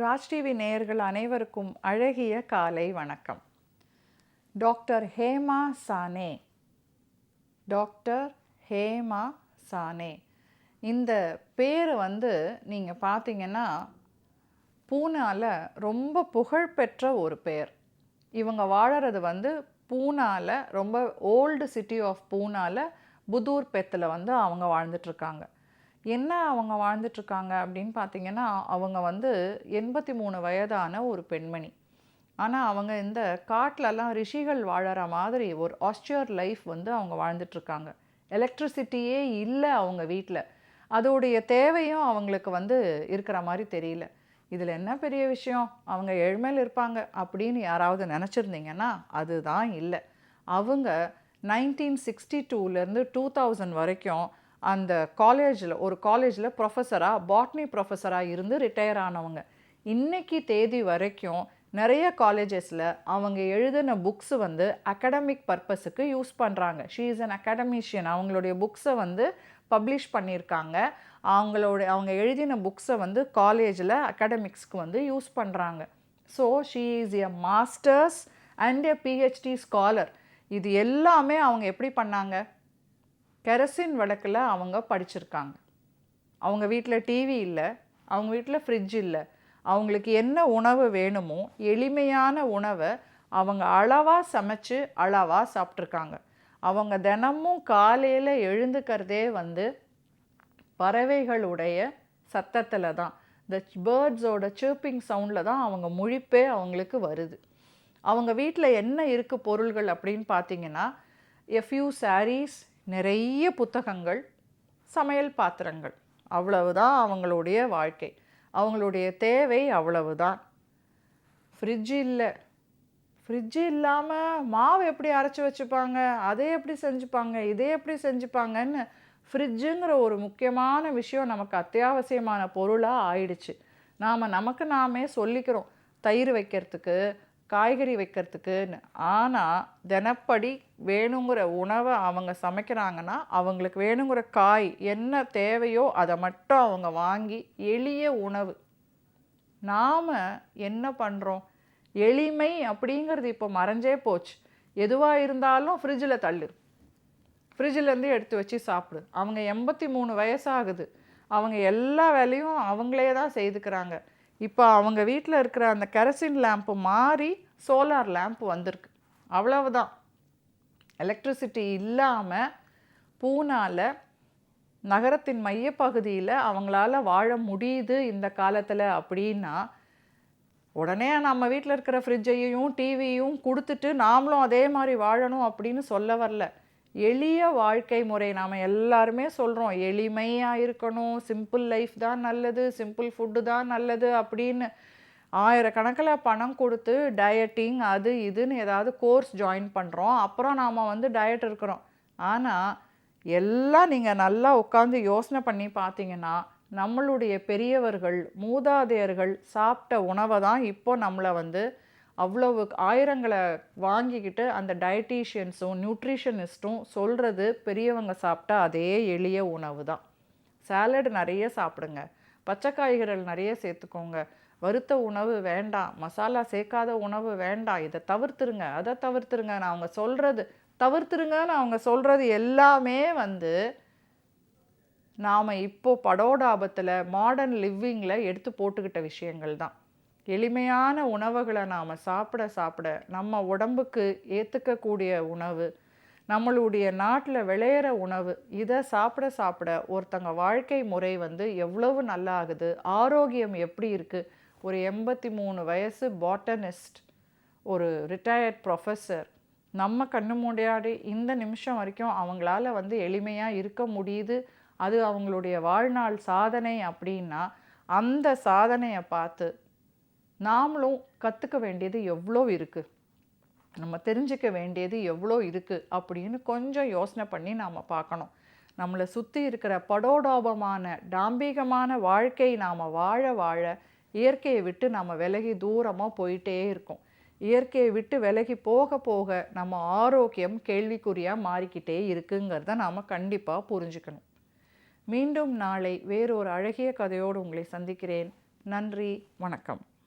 Raj TV நேயர்கள் அனைவருக்கும் அழகிய காலை வணக்கம். டாக்டர் ஹேமா சானே. டாக்டர் ஹேமா சானே. இந்த பேர் வந்து நீங்கள் பார்த்தீங்கன்னா பூனாவில் ரொம்ப புகழ்பெற்ற ஒரு பேர். இவங்க வாழறது வந்து பூனாவில் ரொம்ப ஓல்டு சிட்டி ஆஃப் பூனாவில் புதூர் பெத்தில் வந்து அவங்க வாழ்ந்துட்டுருக்காங்க என்ன அவங்க வாழ்ந்துட்டுருக்காங்க அப்படின்னு பார்த்தீங்கன்னா அவங்க வந்து எண்பத்தி மூணு வயதான ஒரு பெண்மணி. ஆனால் அவங்க இந்த காட்டிலலாம் ரிஷிகள் வாழற மாதிரி ஒரு ஆஸ்டியர் லைஃப் வந்து அவங்க வாழ்ந்துட்டுருக்காங்க எலக்ட்ரிசிட்டியே இல்லை அவங்க வீட்டில் அதோடைய தேவையும் அவங்களுக்கு வந்து இருக்கிற மாதிரி தெரியல. இதில் என்ன பெரிய விஷயம்? அவங்க எழுமையில் இருப்பாங்க அப்படின்னு யாராவது நினச்சிருந்தீங்கன்னா அதுதான் இல்லை. அவங்க நைன்டீன் சிக்ஸ்டி டூலேருந்து டூ தௌசண்ட் வரைக்கும் அந்த காலேஜில் ஒரு காலேஜில் ப்ரொஃபஸராக பாட்னி ப்ரொஃபஸராக இருந்து ரிட்டையர் ஆனவங்க. இன்றைக்கி தேதி வரைக்கும் நிறைய காலேஜஸில் அவங்க எழுதின புக்ஸு வந்து அகடமிக் பர்பஸுக்கு யூஸ் பண்ணுறாங்க ஷீ இஸ் அன் அகடமிஷியன் அவங்களுடைய புக்ஸை வந்து பப்ளிஷ் பண்ணியிருக்காங்க. அவங்களோட அவங்க எழுதின புக்ஸை வந்து காலேஜில் அகடமிக்ஸ்க்கு வந்து யூஸ் பண்ணுறாங்க so she is a masters and a PhD scholar இது எல்லாமே அவங்க எப்படி பண்ணாங்க? கெரசின் வழக்கில் அவங்க படிச்சிருக்காங்க. அவங்க வீட்டில் டிவி இல்லை அவங்க வீட்டில் ஃப்ரிட்ஜ் இல்லை. அவங்களுக்கு என்ன உணவு வேணுமோ எளிமையான உணவை அவங்க அளவாக சமைச்சு அளவாக சாப்பிட்ருக்காங்க அவங்க தினமும் காலையில் எழுந்துக்கிறதே வந்து பறவைகளுடைய சத்தத்தில் தான். இந்த பேர்ட்ஸோட சீப்பிங் சவுண்டில் தான் அவங்க முழிப்பே அவங்களுக்கு வருது. அவங்க வீட்டில் என்ன இருக்குது பொருள்கள் அப்படின்னு பார்த்தீங்கன்னா எ ஃபியூ சாரீஸ் நிறைய புத்தகங்கள் சமையல் பாத்திரங்கள். அவ்வளவுதான் அவங்களுடைய வாழ்க்கை. அவங்களுடைய தேவை அவ்வளவுதான். ஃப்ரிட்ஜ் இல்லை. ஃப்ரிட்ஜு இல்லாமல் மாவு எப்படி அரைச்சி வச்சுப்பாங்க? அதை எப்படி செஞ்சுப்பாங்க? இதை எப்படி செஞ்சுப்பாங்கன்னு ஃப்ரிட்ஜுங்கிற ஒரு முக்கியமான விஷயம் நமக்கு அத்தியாவசியமான பொருளாக ஆயிடுச்சு. நாம் நமக்கு நாமே சொல்லிக்கிறோம். தயிர் வைக்கிறதுக்கு காய்கறி வைக்கிறதுக்குன்னு. ஆனால் தினப்படி வேணுங்கிற உணவை அவங்க சமைக்கிறாங்கன்னா அவங்களுக்கு வேணுங்கிற காய் என்ன தேவையோ அதை மட்டும் அவங்க வாங்கி எளிய உணவு. நாம் என்ன பண்ணுறோம் எளிமை அப்படிங்கிறது இப்போ மறைஞ்சே போச்சு. எதுவாக இருந்தாலும் ஃப்ரிட்ஜில் தள்ளு. ஃப்ரிட்ஜிலேருந்து எடுத்து வச்சு சாப்பிடு. அவங்க எண்பத்தி மூணு வயசாகுது அவங்க எல்லா வேலையும் அவங்களே தான் செய்துக்கிறாங்க. இப்போ அவங்க வீட்டில் இருக்கிற அந்த கெரசின் லேம்ப்பு மாறி சோலார் லேம்ப் வந்திருக்கு. அவ்வளவுதான். எலக்ட்ரிசிட்டி இல்லாமல் பூனாவில் நகரத்தின் மையப்பகுதியில் அவங்களால வாழ முடியுது இந்த காலத்தில் அப்படின்னா உடனே நம்ம வீட்டில் இருக்கிற ஃப்ரிட்ஜையும் டிவியும் கொடுத்துட்டு நாமளும் அதே மாதிரி வாழணும் அப்படின்னு சொல்ல வரல. எளிய வாழ்க்கை முறை. நாம் எல்லாருமே சொல்கிறோம் எளிமையாக இருக்கணும் சிம்பிள் லைஃப் தான் நல்லது சிம்பிள் ஃபுட்டு தான் நல்லது அப்படின்னு. ஆயிரக்கணக்கில் பணம் கொடுத்து டயட்டிங் அது இதுன்னு ஏதாவது கோர்ஸ் ஜாயின் பண்ணுறோம் அப்புறம் நாம் வந்து டயட் இருக்கிறோம். ஆனால் எல்லாம் நீங்கள் நல்லா உட்காந்து யோசனை பண்ணி பார்த்தீங்கன்னா நம்மளுடைய பெரியவர்கள் மூதாதையர்கள் சாப்பிட்ட உணவை தான் இப்போ நம்மளை வந்து அவ்வளோ ஆயிரங்களை வாங்கிக்கிட்டு அந்த டயட்டீஷியன்ஸும் நியூட்ரிஷனிஸ்ட்டும் சொல்கிறது பெரியவங்க சாப்பிட்டா அதே எளிய உணவு தான். சாலட் நிறைய சாப்பிடுங்க. பச்சை காய்கறிகள் நிறைய சேர்த்துக்கோங்க. வறுத்த உணவு வேண்டாம். மசாலா சேர்க்காத உணவு வேண்டாம். இதை தவிர்த்துருங்க. அதை தவிர்த்துருங்க. நான் அவங்க சொல்கிறது தவிர்த்துருங்கன்னு அவங்க சொல்கிறது எல்லாமே வந்து நாம் இப்போ படோடாபத்தில் மாடர்ன் லிவ்விங்கில் எடுத்து போட்டுக்கிட்ட விஷயங்கள் தான். எளிமையான உணவுகளை நாம் சாப்பிட சாப்பிட நம்ம உடம்புக்கு ஏற்றுக்கக்கூடிய உணவு நம்மளுடைய நாட்டில் விளையிற உணவு இதை சாப்பிட சாப்பிட ஒருத்தங்க வாழ்க்கை முறை வந்து எவ்வளவு நல்லா ஆகுது ஆரோக்கியம் எப்படி இருக்குது ஒரு எண்பத்தி மூணு வயசு பாட்டனிஸ்ட் ஒரு ரிட்டையர்ட் ப்ரொஃபஸர் நம்ம கண்ணு மூடியாடி இந்த நிமிஷம் வரைக்கும் அவங்களால வந்து எளிமையாக இருக்க முடியுது. அது அவங்களுடைய வாழ்நாள் சாதனை அப்படின்னா அந்த சாதனையை பார்த்து நாமளும் கற்றுக்க வேண்டியது எவ்வளோ இருக்குது நம்ம தெரிஞ்சுக்க வேண்டியது எவ்வளோ இருக்குது அப்படின்னு கொஞ்சம் யோசனை பண்ணி நாம் பார்க்கணும். நம்மளை சுற்றி இருக்கிற படோடோபமான டாம்பீகமான வாழ்க்கை நாம் வாழ வாழ இயற்கையை விட்டு நம்ம விலகி தூரமாக போயிட்டே இருக்கோம். இயற்கையை விட்டு விலகி போக போக நம்ம ஆரோக்கியம் கேள்விக்குறியாக மாறிக்கிட்டே இருக்குங்கிறத நாம் கண்டிப்பாக புரிஞ்சுக்கணும். மீண்டும் நாளை வேறொரு அழகிய கதையோடு உங்களை சந்திக்கிறேன். நன்றி வணக்கம்.